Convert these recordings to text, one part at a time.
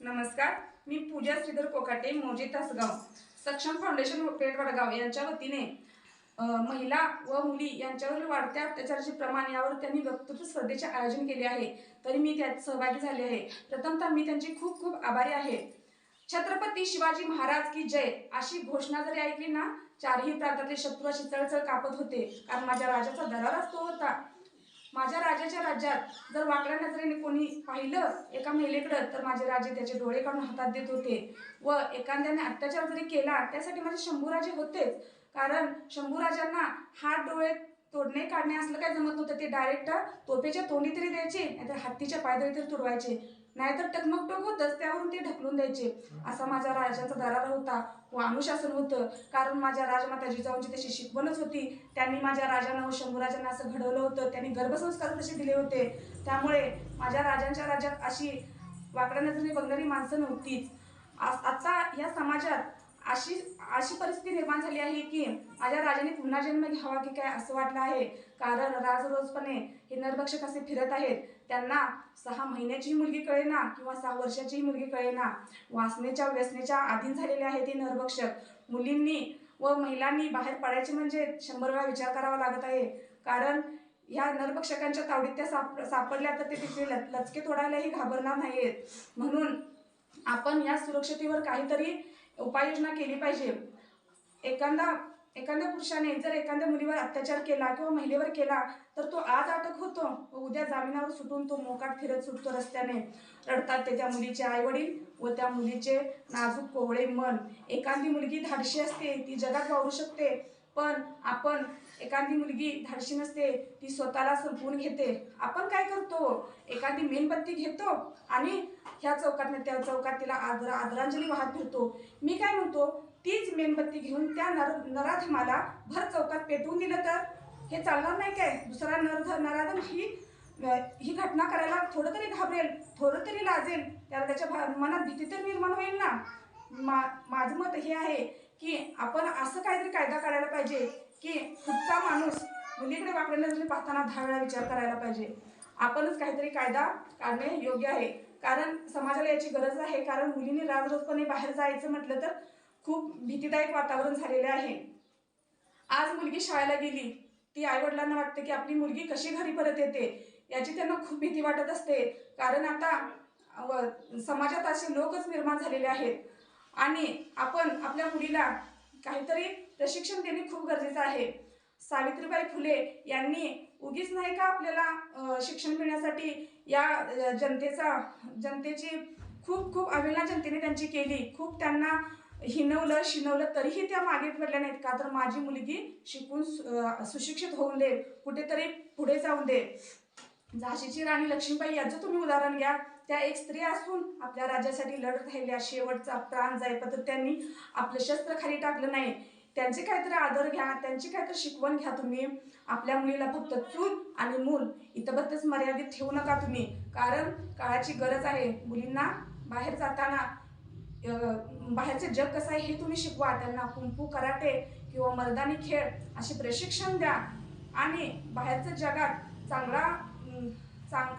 नमस्कार मी पूजा श्रीधर कोकाटे मोजे तासगाव सक्षम फाउंडेशन पेठ वडगाव यांच्या वतीने महिला व मुली यांच्यावरील वाढत्या अत्याचाराचे प्रमाण यावर त्यांनी वक्तृत्व स्पर्धेचे आयोजन केले आहे. तरी मी त्यात सहभागी झाले आहे. प्रथमतः मी त्यांची खूप खूप आभारी आहे. छत्रपती शिवाजी महाराज की जय अशी घोषणा जरी ऐकली ना चारही प्रांतातले शत्रू अशी चळचळ कापत होते. कारण माझ्या राजाचा दरारच तो होता. माझ्या राजाच्या राज्यात जर वाकड्या नजरेने कोणी पाहिलं एका महिलेकडं तर माझे राजे त्याचे डोळे काढून हातात देत होते. व एखाद्याने अत्याचार जरी केला त्यासाठी माझे शंभूराजे होतेच. कारण शंभूराजांना हात डोळे तोडणे काढणे असलं काय जमत नव्हतं. ते डायरेक्ट तोपेच्या तोंडी तरी द्यायचे नाहीतर हत्तीच्या पायदळी तरी तुडवायचे. नाहीतर टकमकटक होतच त्यावरून ते ढकलून द्यायचे. असा माझ्या राजाचा दरार होता. व अनुशासन होतं. कारण माझ्या राजमाता जिजाऊंची तशी शिकवणच होती. त्यांनी माझ्या राजांना व शंभूराजांना असं घडवलं होतं. त्यांनी गर्भसंस्कार तसे दिले होते. त्यामुळे माझ्या राजांच्या राज्यात अशी वाकड्या नजरेने बघणारी माणसं नव्हतीच. आज आता या समाजात अशी अशी परिस्थिती निर्माण झाली आहे की माझ्या राजाने पुन्हा जन्म घ्यावा की काय असं वाटलं आहे? कारण राजरोजपणे हे नरभक्षक असे फिरत आहेत. त्यांना सहा महिन्याचीही मुलगी कळेना किंवा सहा वर्षाचीही मुलगी कळेना. वासनेच्या व्यसनेच्या अधीन झालेले आहेत हे नरभक्षक. मुलींनी व महिलांनी बाहेर पडायचे म्हणजे शंभर वेळा विचार करावा लागत आहे. कारण ह्या नरभक्षकांच्या तावडीत त्या साप सापडल्या तर ते तिथे लचके तोडायलाही घाबरणार नाहीत म्हणून आपण या सुरक्षतेवर काहीतरी उपाययोजना केली पाहिजे. एखादा एखाद्या पुरुषाने जर एखाद्या मुलीवर अत्याचार केला किंवा महिलेवर केला तर तो आज अटक होतो व उद्या जामिनावर सुटून तो मोकाट फिरत सुटतो रस्त्याने. रडतात ते त्या मुलीचे आई वडील व त्या मुलीचे नाजूक कोवळे मन. एखादी मुलगी धाडशी असते ती जगात वावरू शकते पण आपण एखादी मुलगी धाडशी नसते ती स्वतःला संपवून घेते. आपण काय करतो? एखादी मेणबत्ती घेतो आणि ह्या चौकात त्या चौकात तिला आदर आदरांजली वाहत फिरतो मी काय म्हणतो तीच मेणबत्ती घेऊन त्या नर नराधमाला भर चौकात पेटवून दिलं तर? हे चालणार नाही काय? दुसरा नर नराधम ही ही घटना करायला थोडं तरी घाबरेल थोडं तरी लाजेल. त्याला त्याच्या भा- मनात भीती तर निर्माण होईल ना? मा माझं मत हे आहे की आपण असं काहीतरी कायदा काढायला पाहिजे की पुढचा माणूस मुलीकडे वाकडे पाहताना दहा वेळा विचार करायला पाहिजे. आपणच काहीतरी कायदा काढणे योग्य आहे. कारण समाजाला याची गरज आहे. कारण मुलींनी राजरोजपणे बाहेर जायचं म्हटलं तर खूप भीतीदायक वातावरण झालेलं आहे. आज मुलगी शाळेला गेली. ती आईवडिलांना वाटते की आपली मुलगी कशी घरी परत येते? याची त्यांना खूप भीती वाटत असते. कारण आता व- समाजात असे लोकच निर्माण झालेले आहेत. आणि आपण आपल्या मुलीला काहीतरी प्रशिक्षण देणे खूप गरजेचं आहे. सावित्रीबाई फुले यांनी उगीच नाही का आपल्याला शिक्षण मिळण्यासाठी या जनतेचा जनतेची खूप खूप अवहेलना जनतेने त्यांची केली. खूप त्यांना हिनवलं शिनवलं तरीही त्या मागे पडल्या नाहीत. का तर माझी मुलगी शिकून सु- सुशिक्षित होऊन दे कुठेतरी पुढे जाऊन दे. झाशीची राणी लक्ष्मीबाई याचं तुम्ही उदाहरण घ्या. त्या एक स्त्री असून आपल्या राज्यासाठी लढत राहिल्या शेवटचा प्राण जाईपर्यंत त्यांनी आपलं शस्त्र खाली टाकलं नाही. त्यांचे काहीतरी आदर घ्या त्यांची काहीतरी शिकवण घ्या तुम्ही. आपल्या मुलीला फक्त चूल आणि मूल इथपर्यंतच मर्यादित ठेवू नका तुम्ही. कारण काळाची गरज आहे. मुलींना बाहेर जाताना बाहेरचे जग कसं आहे हे तुम्ही शिकवा. त्यांना कुंफू कराटे किंवा मर्दानी खेळ असे प्रशिक्षण द्या. आणि बाहेरच्या जगात चांगला चांग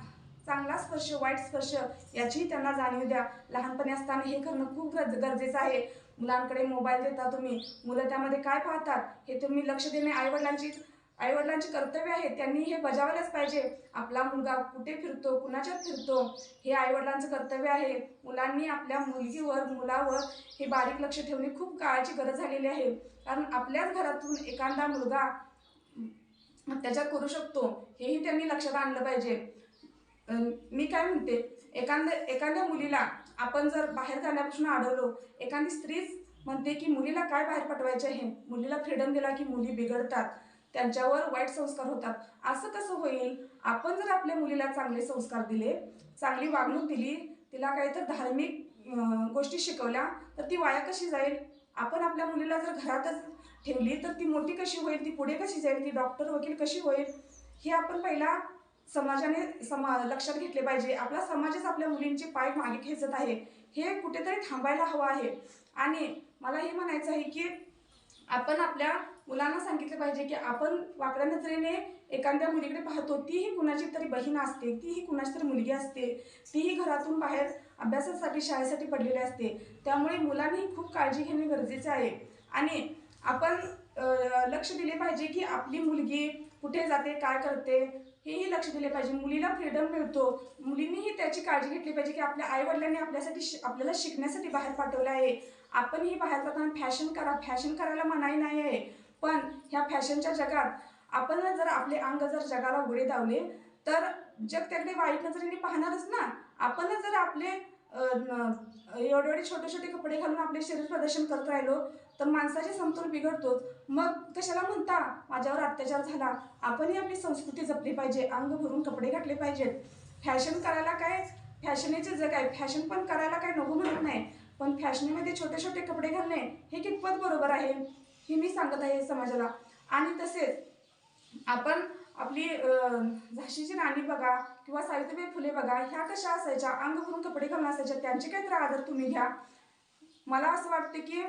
चांगला स्पर्श वाईट स्पर्श याचीही त्यांना जाणीव द्या. लहानपणी असताना हे करणं खूप गरज गरजेचं आहे. मुलांकडे मोबाईल देता तुम्ही. मुलं त्यामध्ये काय पाहतात हे तुम्ही लक्ष देणे आईवडिलांची आईवडिलांचे कर्तव्य आहे. त्यांनी हे बजावलंच पाहिजे. आपला मुलगा कुठे फिरतो कुणाच्यात फिरतो हे आईवडिलांचं कर्तव्य आहे. मुलांनी आपल्या मुलगीवर मुलावर हे बारीक लक्ष ठेवणे खूप काळाची गरज झालेली आहे. कारण आपल्याच घरातून एखादा मुलगा अत्याचार करू शकतो हेही त्यांनी लक्षात आणलं पाहिजे. मी काय म्हणते एखाद्या एखाद्या मुलीला आपण जर बाहेर जाण्यापासून अडवलो एखादी स्त्रीच म्हणते की मुलीला काय बाहेर पाठवायचे आहे? मुलीला फ्रीडम दिला की मुली बिघडतात त्यांच्यावर वाईट संस्कार होतात. असं कसं होईल? आपण जर आपल्या मुलीला चांगले संस्कार दिले चांगली वागणूक दिली तिला काही तर धार्मिक गोष्टी शिकवल्या तर ती वाया कशी जाईल? आपण आपल्या मुलीला जर घरातच ठेवली तर ती मोठी कशी होईल? ती पुढे कशी जाईल? ती डॉक्टर वकील कशी होईल? हे आपण पहिला समाजाने समा लक्षात घेतले पाहिजे. आपला समाजच आपल्या मुलींचे पाय मागे खेचत आहे. हे कुठेतरी थांबायला हवं आहे. आणि मला हे म्हणायचं आहे की आपण आपल्या मुलांना सांगितलं पाहिजे की आपण वाकड्या नजरेने एखाद्या मुलीकडे पाहतो तीही कुणाची तरी बहीण असते तीही कुणाची तरी मुलगी असते तीही घरातून बाहेर अभ्यासासाठी शाळेसाठी पडलेली असते. त्यामुळे मुलांनी खूप काळजी घेणे गरजेचे आहे. आणि आपण लक्ष दिले पाहिजे की आपली मुलगी कुठे जाते काय करते हेही लक्ष दिले पाहिजे. मुलीला फ्रीडम मिळतो. मुलींनीही त्याची काळजी घेतली पाहिजे की आपल्या आईवडिलांनी आपल्यासाठी शि- आपल्याला शिकण्यासाठी बाहेर पाठवलं आहे. आपणही बाहेर जाताना फॅशन करा. फॅशन करायला मनाई नाही आहे. पण ह्या फॅशनच्या जगात आपण जर आपले अंग जर जगाला उघडे धावले तर जग त्याकडे वाईट नजरेने पाहणारच ना. आपणच जर आपले एवढे एवढे छोटे छोटे कपडे घालून आपले शरीर प्रदर्शन करत राहिलो तर माणसाचे समतोल बिघडतोच. मग कशाला म्हणता माझ्यावर अत्याचार झाला. आपणही आपली संस्कृती जपली पाहिजे अंग भरून कपडे घातले पाहिजेत. फॅशन करायला काय? फॅशनेचे जग आहे. फॅशन पण करायला काय नको म्हणत नाही. पण फॅशनेमध्ये छोटे छोटे कपडे घालणे हे कितपत बरोबर आहे हे मी सांगत आहे समाजाला. आणि तसेच आपण आपली झाशीची राणी बघा किंवा सावित्रीबाई फुले बघा ह्या कशा असायच्या? अंग भरून कपडे घालून असायच्या. त्यांचे काहीतरी आदर तुम्ही घ्या. मला असं वाटते की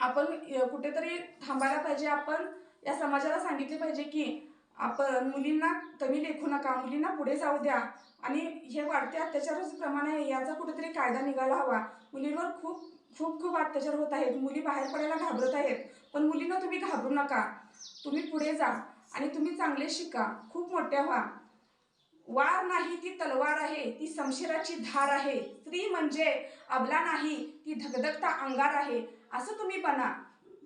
आपण कुठेतरी थांबायला पाहिजे. आपण या समाजाला सांगितले पाहिजे की आपण मुलींना कमी लेखू नका मुलींना पुढे जाऊ द्या. आणि हे वाढते अत्याचाराचं प्रमाण आहे याचा कुठेतरी कायदा निघायला हवा. मुलींवर खूप खूप खूप अत्याचार होत आहेत. मुली बाहेर पडायला घाबरत आहेत. पण मुलींना तुम्ही घाबरू नका. तुम्ही पुढे जा. आणि तुम्ही चांगले शिका. खूप मोठ्या व्हा. वार नाही ती तलवार आहे ती समशिराची धार आहे. स्त्री म्हणजे अबला नाही ती धगधगता अंगार आहे. असं तुम्ही बना.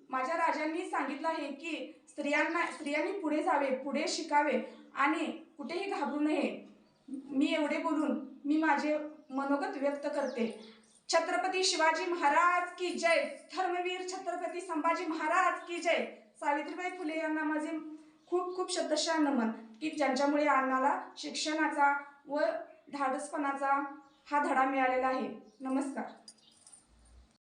माझ्या राजांनी सांगितलं आहे की स्त्रियांना स्त्रियांनी पुढे जावे पुढे शिकावे आणि कुठेही घाबरू नये. मी एवढे बोलून मी माझे मनोगत व्यक्त करते. छत्रपती शिवाजी महाराज की जय. धर्मवीर छत्रपती संभाजी महाराज की जय. सावित्रीबाई फुले यांना माझे खूप खूप शतशः नमन की ज्यांच्यामुळे अण्णाला शिक्षणाचा व धाडसपणाचा हा धडा मिळालेला आहे. नमस्कार.